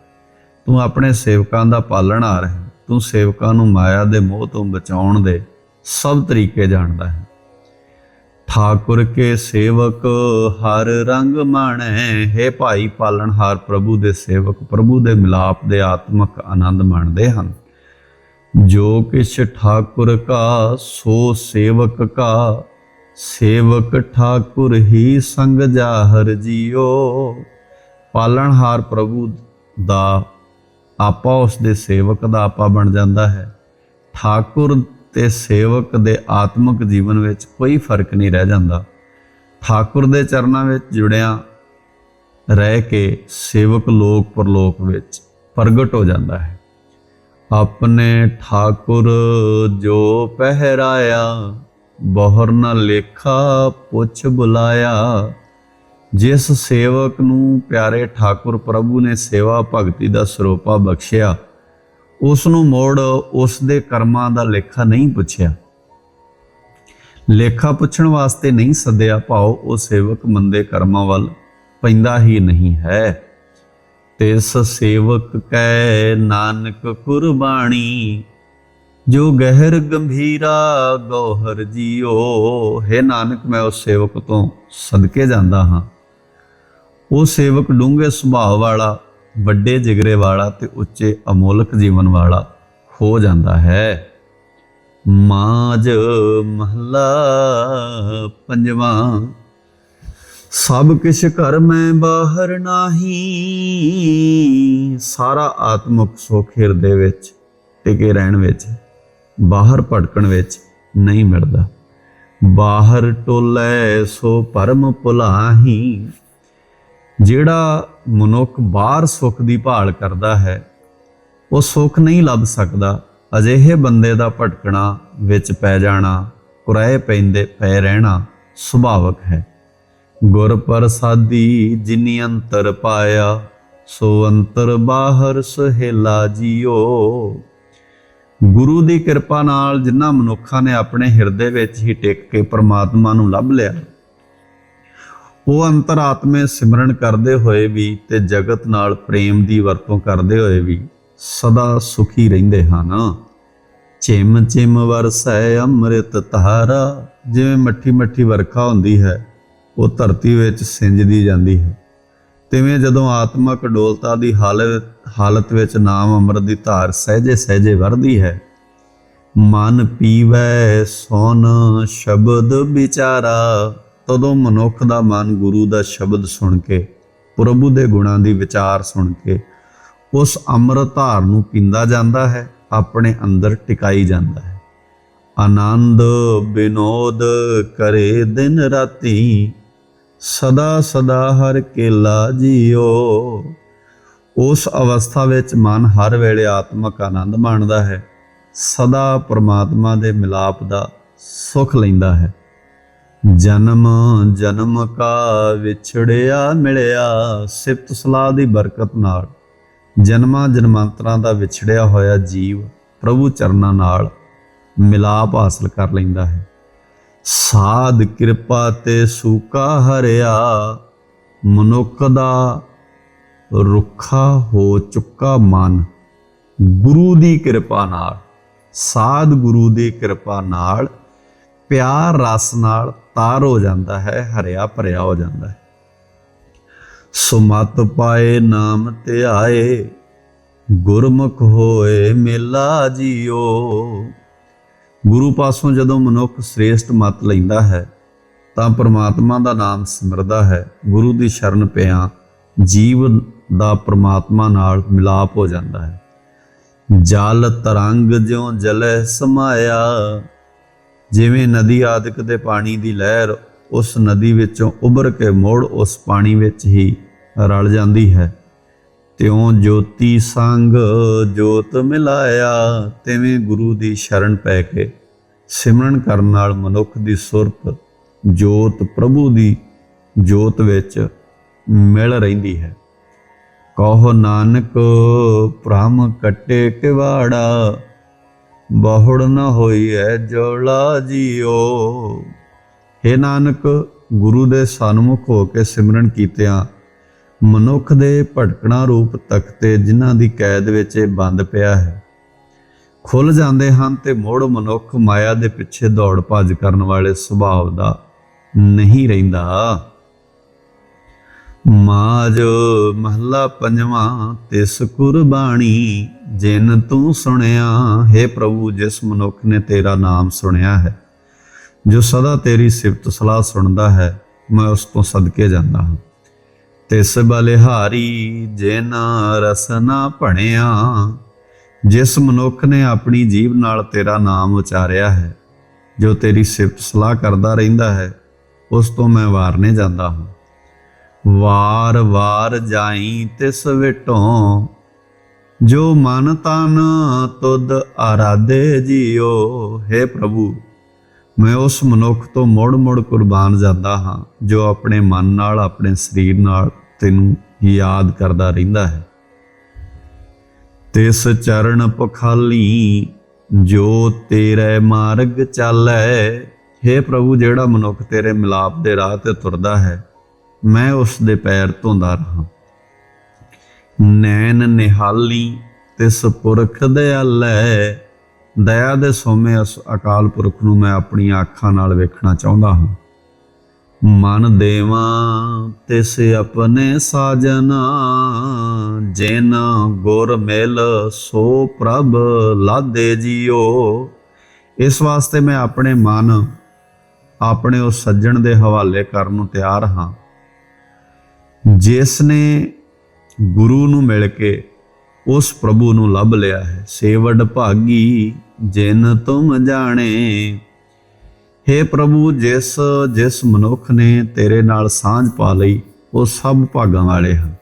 ਤੂੰ ਆਪਣੇ ਸੇਵਕਾਂ ਦਾ ਪਾਲਣਹਾਰ ਹੈ। ਤੂੰ ਸੇਵਕਾਂ ਨੂੰ ਮਾਇਆ ਦੇ ਮੋਹ ਤੋਂ ਬਚਾਉਣ ਦੇ ਸਭ ਤਰੀਕੇ ਜਾਣਦਾ ਹੈ। ਠਾਕੁਰ ਕੇ ਸੇਵਕ, ਹਰ ਰੰਗ ਮਾਣੈ। ਹੈ ਭਾਈ, ਪਾਲਣਹਾਰ ਪ੍ਰਭੂ ਦੇ ਸੇਵਕ, ਪ੍ਰਭੂ ਦੇ ਮਿਲਾਪ ਦੇ ਆਤਮਕ ਆਨੰਦ ਮਾਣਦੇ ਹਨ। ਜੋ ਕਿਛ ਠਾਕੁਰ ਕਾ, ਸੋ ਸੇਵਕ ਕਾ। ਸੇਵਕ ਠਾਕੁਰ ਹੀ ਸੰਗ ਜਾਹਰ ਜੀਓ। ਪਾਲਣਹਾਰ ਪ੍ਰਭੂ ਦਾ ਆਪਾ, ਉਸ ਦੇ ਸੇਵਕ ਦਾ ਆਪਾ ਬਣ ਜਾਂਦਾ ਹੈ। ਠਾਕੁਰ ਤੇ ਸੇਵਕ ਦੇ ਆਤਮਿਕ ਜੀਵਨ ਵਿੱਚ ਕੋਈ ਫ਼ਰਕ ਨਹੀਂ ਰਹਿ ਜਾਂਦਾ। ਠਾਕੁਰ ਦੇ ਚਰਨਾਂ ਵਿੱਚ ਜੁੜਿਆ ਰਹਿ ਕੇ ਸੇਵਕ ਲੋਕ ਪਰਲੋਕ ਵਿੱਚ ਪ੍ਰਗਟ ਹੋ ਜਾਂਦਾ ਹੈ। ਆਪਣੇ ਠਾਕੁਰ ਜੋ ਪਹਿਰਾਇਆ, ਬਹੁਰ ਨ ਲੇਖਾ ਪੁੱਛ ਬੁਲਾਇਆ। ਜਿਸ ਸੇਵਕ ਨੂੰ ਪਿਆਰੇ ਠਾਕੁਰ ਪ੍ਰਭੂ ਨੇ ਸੇਵਾ ਭਗਤੀ ਦਾ ਸਰੋਪਾ ਬਖਸ਼ਿਆ ਉਸ ਨੂੰ ਮੋੜ ਉਸ ਦੇ ਕਰਮਾਂ ਦਾ ਲੇਖਾ ਨਹੀਂ ਪੁੱਛਿਆ। ਲੇਖਾ ਪੁੱਛਣ ਵਾਸਤੇ ਨਹੀਂ ਸੱਦਿਆ, ਭਾਉ ਉਹ ਸੇਵਕ ਮੰਦੇ ਕਰਮਾਂ ਵੱਲ ਪੈਂਦਾ ਹੀ ਨਹੀਂ ਹੈ। ਤਿਸ ਸੇਵਕ ਕੈ ਨਾਨਕ ਕੁਰਬਾਣੀ, ਜੋ ਗਹਿਰ ਗੰਭੀਰਾ ਗੋਹਰ ਜੀਓ। ਹੈ ਨਾਨਕ, ਮੈਂ ਉਸ ਸੇਵਕ ਤੋਂ ਸਦਕੇ ਜਾਂਦਾ ਹਾਂ। ਉਹ ਸੇਵਕ ਡੂੰਘੇ ਸੁਭਾਅ ਵਾਲਾ, ਵੱਡੇ ਜਿਗਰੇ ਵਾਲਾ ਤੇ ਉੱਚੇ ਅਮੋਲਕ ਜੀਵਨ ਵਾਲਾ ਹੋ ਜਾਂਦਾ ਹੈ। ਮਾਜ ਮਹਲਾ, ਪੰਜਵਾਂ ਸਭ ਕਿਛ ਘਰ ਮੈਂ ਬਾਹਰ ਨਾਹੀ। ਸਾਰਾ ਆਤਮਿਕ ਸੁਖ ਹਿਰਦੇ ਵਿੱਚ, ਟਿਕੇ ਰਹਿਣ ਵਿੱਚ, ਬਾਹਰ ਭਟਕਣ ਵਿੱਚ ਨਹੀਂ ਮਿਲਦਾ। ਬਾਹਰ ਟੋਲੇ ਸੋ ਪਰਮ ਭੁਲਾਹੀ। ਜਿਹੜਾ ਮਨੁੱਖ ਬਾਹਰ ਸੁੱਖ ਦੀ ਭਾਲ ਕਰਦਾ ਹੈ, ਉਹ ਸੁੱਖ ਨਹੀਂ ਲੱਭ ਸਕਦਾ। ਅਜਿਹੇ ਬੰਦੇ ਦਾ ਭਟਕਣਾ ਵਿੱਚ ਪੈ ਜਾਣਾ ਕੁਰਾਏ ਪੈਂਦੇ ਪੈ ਰਹਿਣਾ ਸੁਭਾਵਕ ਹੈ। ਗੁਰ ਪ੍ਰਸਾਦੀ ਜਿਨੀ ਅੰਤਰ ਪਾਇਆ, ਸੋ ਅੰਤਰ ਬਾਹਰ ਸਹੇਲਾ ਜੀਓ। ਗੁਰੂ ਦੀ ਕਿਰਪਾ ਨਾਲ ਜਿਨ੍ਹਾਂ ਮਨੁੱਖਾਂ ਨੇ ਆਪਣੇ ਹਿਰਦੇ ਵਿੱਚ ਹੀ ਟਿਕ ਕੇ ਪ੍ਰਮਾਤਮਾ ਨੂੰ ਲੱਭ ਲਿਆ। ਉਹ ਅੰਤਰਾਤਮੇ ਸਿਮਰਨ ਕਰਦੇ ਹੋਏ ਵੀ ਤੇ ਜਗਤ ਨਾਲ ਪ੍ਰੇਮ ਦੀ ਵਰਤੋਂ ਕਰਦੇ ਹੋਏ ਵੀ ਸਦਾ ਸੁਖੀ ਰਹਿੰਦੇ ਹਨ। ਚਿਮ ਚਿਮ ਵਰਸੈ ਅੰਮ੍ਰਿਤ ਧਾਰਾ, ਜਿਵੇਂ ਮੱਠੀ ਮੱਠੀ ਵਰਖਾ ਹੁੰਦੀ ਹੈ ਉਹ ਧਰਤੀ ਵਿੱਚ ਸਿੰਜਦੀ ਜਾਂਦੀ ਹੈ। ਤਿਵੇਂ ਜਦੋਂ ਆਤਮਕ ਡੋਲਤਾ ਦੀ ਹਾਲਤ ਹਾਲਤ ਵਿੱਚ ਨਾਮ ਅੰਮ੍ਰਿਤ ਦੀ ਧਾਰ ਸਹਿਜੇ ਸਹਿਜੇ ਵਰਦੀ ਹੈ, ਮਨ ਪੀਵੈ ਸੋਨ ਸ਼ਬਦ ਵਿਚਾਰਾ। ਤਦੋਂ ਮਨੁੱਖ ਦਾ ਮਨ ਗੁਰੂ ਦਾ ਸ਼ਬਦ ਸੁਣ ਕੇ, ਪ੍ਰਭੂ ਦੇ ਗੁਣਾਂ ਦੀ ਵਿਚਾਰ ਸੁਣ ਕੇ, ਉਸ ਅੰਮ੍ਰਿਤ ਧਾਰ ਨੂੰ ਪੀਂਦਾ ਜਾਂਦਾ ਹੈ, ਆਪਣੇ ਅੰਦਰ ਟਿਕਾਈ ਜਾਂਦਾ ਹੈ। ਆਨੰਦ ਬਿਨੋਦ ਕਰੇ ਦਿਨ ਰਾਤੀ। ਸਦਾ ਸਦਾ ਹਰ ਕੇਲਾ ਜੀਓ। ਉਸ ਅਵਸਥਾ ਵਿੱਚ ਮਨ ਹਰ ਵੇਲੇ ਆਤਮਕ ਆਨੰਦ ਮਾਣਦਾ ਹੈ। ਸਦਾ ਪ੍ਰਮਾਤਮਾ ਦੇ ਮਿਲਾਪ ਦਾ ਸੁਖ ਲੈਂਦਾ ਹੈ। ਜਨਮ ਜਨਮ ਕਾ ਵਿਛੜਿਆ ਮਿਲਿਆ, ਸਿਫਤ ਸਲਾਹ ਦੀ ਬਰਕਤ ਨਾਲ। ਜਨਮਾਂ ਜਨਮਾਂਤਰਾਂ ਦਾ ਵਿਛੜਿਆ ਹੋਇਆ ਜੀਵ ਪ੍ਰਭੂ ਚਰਨਾਂ ਨਾਲ ਮਿਲਾਪ ਹਾਸਲ ਕਰ ਲੈਂਦਾ ਹੈ। ਸਾਧ ਕਿਰਪਾ ਤੇ ਸੂਕਾ ਹਰਿਆ, ਮਨੁੱਖ ਦਾ ਰੁੱਖਾ ਹੋ ਚੁੱਕਾ ਮਨ। ਗੁਰੂ ਦੀ ਕਿਰਪਾ ਨਾਲ, ਸਾਧ ਗੁਰੂ ਦੀ ਕਿਰਪਾ ਨਾਲ, ਪਿਆਰ ਰਸ ਨਾਲ ਤਾਰ ਹੋ ਜਾਂਦਾ ਹੈ, ਹਰਿਆ ਭਰਿਆ ਹੋ ਜਾਂਦਾ ਹੈ। ਸੁਮਤ ਪਾਏ, ਨਾਮ ਧਿਆਏ, ਗੁਰਮੁਖ ਹੋਏ ਮੇਲਾ ਜੀਓ। ਗੁਰੂ ਪਾਸੋਂ ਜਦੋਂ ਮਨੁੱਖ ਸ੍ਰੇਸ਼ਟ ਮਤ ਲੈਂਦਾ ਹੈ, ਤਾਂ ਪ੍ਰਮਾਤਮਾ ਦਾ ਨਾਮ ਸਿਮਰਦਾ ਹੈ। ਗੁਰੂ ਦੀ ਸ਼ਰਨ ਪਿਆ ਜੀਵ ਦਾ ਪ੍ਰਮਾਤਮਾ ਨਾਲ ਮਿਲਾਪ ਹੋ ਜਾਂਦਾ ਹੈ। ਜਲ ਤਰੰਗ ਜਿਉ ਜਲੇ ਸਮਾਇਆ, ਜਿਵੇਂ ਨਦੀ ਆਦਿਕ ਦੇ ਪਾਣੀ ਦੀ ਲਹਿਰ ਉਸ ਨਦੀ ਵਿੱਚੋਂ ਉੱਭਰ ਕੇ ਮੋੜ ਉਸ ਪਾਣੀ ਵਿੱਚ ਹੀ ਰਲ ਜਾਂਦੀ ਹੈ। ਤਿਉ ਜੋਤੀ ਸੰਗ ਜੋਤ ਮਿਲਾਇਆ, ਤਿਵੇਂ ਗੁਰੂ ਦੀ ਸ਼ਰਨ ਪੈ ਕੇ ਸਿਮਰਨ ਕਰਨ ਨਾਲ ਮਨੁੱਖ ਦੀ ਸੁਰਤ ਜੋਤ ਪ੍ਰਭੂ ਦੀ ਜੋਤ ਵਿੱਚ ਮਿਲ ਰਹਿੰਦੀ ਹੈ। ਕਹੋ ਨਾਨਕ, ਭ੍ਰਮ ਕੱਟੇ ਕਿਵਾੜਾ, ਬਹੁੜ ਨ ਹੋਈ ਹੈ ਜੋਲਾ ਜੀਓ। हे ਨਾਨਕ, ਗੁਰੂ ਦੇ ਸਨਮੁਖ ਹੋ ਕੇ ਸਿਮਰਨ ਕੀਤਿਆਂ ਮਨੁੱਖ ਦੇ ਭਟਕਣਾ ਰੂਪ ਤਖਤੇ ਜਿਨ੍ਹਾਂ ਦੀ ਕੈਦ ਵਿੱਚ ਇਹ ਬੰਦ ਪਿਆ ਹੈ। ਖੁੱਲ ਜਾਂਦੇ ਹਨ ਤੇ ਮੋੜ ਮਨੁੱਖ ਮਾਇਆ ਦੇ ਪਿੱਛੇ ਦੌੜ ਭੱਜ ਕਰਨ ਵਾਲੇ ਸੁਭਾਅ ਦਾ ਨਹੀਂ ਰਹਿੰਦਾ। ਮਾਜ ਮਹੱਲਾ ਪੰਜਵਾਂ, ਤਿਸ ਕੁਰਬਾਣੀ ਜਿਨ ਤੂੰ ਸੁਣਿਆ, ਹੈ ਪ੍ਰਭੂ, ਜਿਸ ਮਨੁੱਖ ਨੇ ਤੇਰਾ ਨਾਮ ਸੁਣਿਆ ਹੈ, ਜੋ ਸਦਾ ਤੇਰੀ ਸਿਫਤ ਸਲਾਹ ਸੁਣਦਾ ਹੈ, ਮੈਂ ਉਸ ਤੋਂ ਸਦਕੇ ਜਾਂਦਾ ਹਾਂ। ਤਿਸ ਬਲਿਹਾਰੀ ਜਿਨ ਰਸਨਾ ਭਣਿਆ, ਜਿਸ ਮਨੁੱਖ ਨੇ ਆਪਣੀ ਜੀਵ ਨਾਲ ਤੇਰਾ ਨਾਮ ਉਚਾਰਿਆ ਹੈ, ਜੋ ਤੇਰੀ ਸਿਫਤ ਸਲਾਹ ਕਰਦਾ ਰਹਿੰਦਾ ਹੈ, ਉਸ ਤੋਂ ਮੈਂ ਵਾਰਨੇ ਜਾਂਦਾ ਹਾਂ। ਵਾਰ ਵਾਰ ਜਾਈ ਤਿਸ ਵਿਟੋਂ, ਜੋ ਮਨ ਤਨ ਤੁਧ ਆਰਾਧੇ ਜੀਓ हे ਪ੍ਰਭੂ। ਮੈਂ ਉਸ ਮਨੁੱਖ ਤੋਂ ਮੁੜ ਮੁੜ ਕੁਰਬਾਨ ਜਾਂਦਾ ਹਾਂ, ਜੋ ਆਪਣੇ ਮਨ ਨਾਲ, ਆਪਣੇ ਸਰੀਰ ਨਾਲ ਤੈਨੂੰ ਯਾਦ ਕਰਦਾ ਰਹਿੰਦਾ ਹੈ। ਤਿਸ ਚਰਨ ਪਖਾਲੀ, ਜੋ ਤੇਰੇ ਮਾਰਗ ਚਾਲੈ हे ਪ੍ਰਭੂ, ਜਿਹੜਾ ਮਨੁੱਖ ਤੇਰੇ ਮਿਲਾਪ ਦੇ ਰਾਹ ਤੇ ਤੁਰਦਾ ਹੈ, ਮੈਂ ਉਸ ਦੇ ਪੈਰ ਧੋਂਦਾ ਰਹਾ। ਨੈਣ ਨਿਹਾਲੀ, ਤਿਸ ਪੁਰਖ ਦਿਆਲੈ ਦਇਆ ਦੇ ਸੋਮੇ ਉਸ ਅਕਾਲ ਪੁਰਖ ਨੂੰ ਮੈਂ ਆਪਣੀਆਂ ਅੱਖਾਂ ਨਾਲ ਵੇਖਣਾ ਚਾਹੁੰਦਾ ਹਾਂ। ਮਨ ਦੇਵਾਂ ਤਿਸ ਆਪਣੇ ਸਾਜਨਾ ਜਿਨ ਗੁਰ ਮਿਲ ਸੋ ਪ੍ਰਭ ਲਾਦੇ ਜੀਓ। ਇਸ ਵਾਸਤੇ ਮੈਂ ਆਪਣੇ ਮਨ, ਆਪਣੇ ਉਸ ਸੱਜਣ ਦੇ ਹਵਾਲੇ ਕਰਨ ਨੂੰ ਤਿਆਰ ਹਾਂ। ਜਿਸ ਨੇ ਗੁਰੂ ਨੂੰ ਮਿਲ ਕੇ ਉਸ ਪ੍ਰਭੂ ਨੂੰ ਲੱਭ ਲਿਆ ਹੈ, ਸੇਵਡ ਭਾਗੀ ਜਿਨ ਤੁਮ ਜਾਣੇ हे ਪ੍ਰਭੂ ਜਿਸ ਜਿਸ ਮਨੁੱਖ ਨੇ ਤੇਰੇ ਨਾਲ ਸਾਂਝ ਪਾ ਲਈ, ਉਹ ਸਭ ਭਾਗਾਂ ਵਾਲੇ ਹਨ।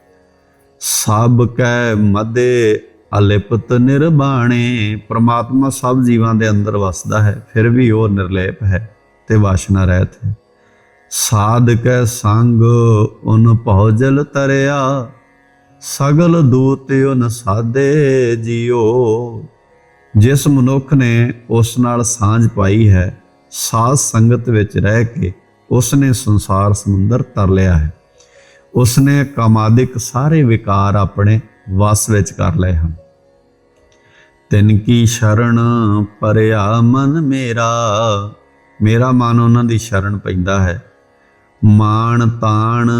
ਸਭ ਕੈ ਮਦੇ ਅਲਿਪਤ ਨਿਰਬਾਣੇ, ਪ੍ਰਮਾਤਮਾ ਸਭ ਜੀਵਾਂ ਦੇ ਅੰਦਰ ਵਸਦਾ ਹੈ, ਫਿਰ ਵੀ ਉਹ ਨਿਰਲੇਪ ਹੈ ਤੇ ਵਾਸ਼ਨਾ ਰਹਿਤ ਹੈ। ਸਾਧਕੈ ਸੰਗ ਉਨ ਭਉਜਲ ਤਰਿਆ, ਸਗਲ ਦੂਤ ਉਨ ਸਾਦੇ ਜੀਓ। ਜਿਸ ਮਨੁੱਖ ਨੇ ਉਸ ਨਾਲ ਸਾਂਝ ਪਾਈ ਹੈ, ਸਾਧ ਸੰਗਤ ਵਿੱਚ ਰਹਿ ਕੇ ਉਸ ਨੇ ਸੰਸਾਰ ਸਮੁੰਦਰ ਤਰ ਲਿਆ ਹੈ। ਉਸ ਨੇ ਕਾਮਾਦਿਕ ਸਾਰੇ ਵਿਕਾਰ ਆਪਣੇ ਵਸ ਵਿੱਚ ਕਰ ਲਏ ਹਨ। ਤਿਨ ਕੀ ਸ਼ਰਣ ਪਰਿਆ ਮਨ ਮੇਰਾ ਮੇਰਾ ਮਨ ਉਹਨਾਂ ਦੀ ਸ਼ਰਣ ਪੈਂਦਾ ਹੈ। ਮਾਣ ਤਾਣ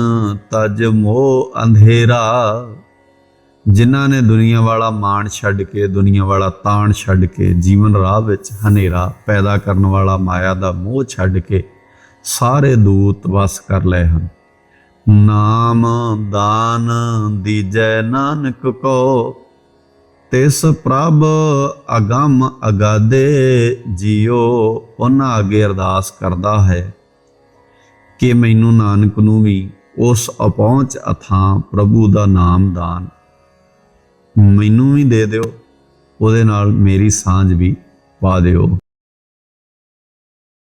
ਤਜ ਮੋਹ ਅੰਧੇਰਾ ਜਿਨ੍ਹਾਂ ਨੇ ਦੁਨੀਆ ਵਾਲਾ ਮਾਣ ਛੱਡ ਕੇ, ਦੁਨੀਆ ਵਾਲਾ ਤਾਣ ਛੱਡ ਕੇ, ਜੀਵਨ ਰਾਹ ਵਿੱਚ ਹਨੇਰਾ ਪੈਦਾ ਕਰਨ ਵਾਲਾ ਮਾਇਆ ਦਾ ਮੋਹ ਛੱਡ ਕੇ ਸਾਰੇ ਦੂਤ ਵਸ ਕਰ ਲਏ ਹਨ। ਨਾਮ ਦਾਨ ਦੀਜੈ ਨਾਨਕ ਕੋ, ਤਿਸ ਪ੍ਰਭ ਅਗੰਮ ਅਗਾਦੇ ਜੀਓ, ਉਹਨਾਂ ਅੱਗੇ ਅਰਦਾਸ ਕਰਦਾ ਹੈ ਕਿ ਮੈਨੂੰ ਨਾਨਕ ਨੂੰ ਵੀ ਉਸ ਅਪਹੁੰਚ ਅਥਾਂ ਪ੍ਰਭੂ ਦਾ ਨਾਮ ਦਾਨ ਮੈਨੂੰ ਵੀ ਦੇ ਦਿਓ। ਉਹਦੇ ਨਾਲ ਮੇਰੀ ਸਾਂਝ ਵੀ ਪਾ ਦਿਓ।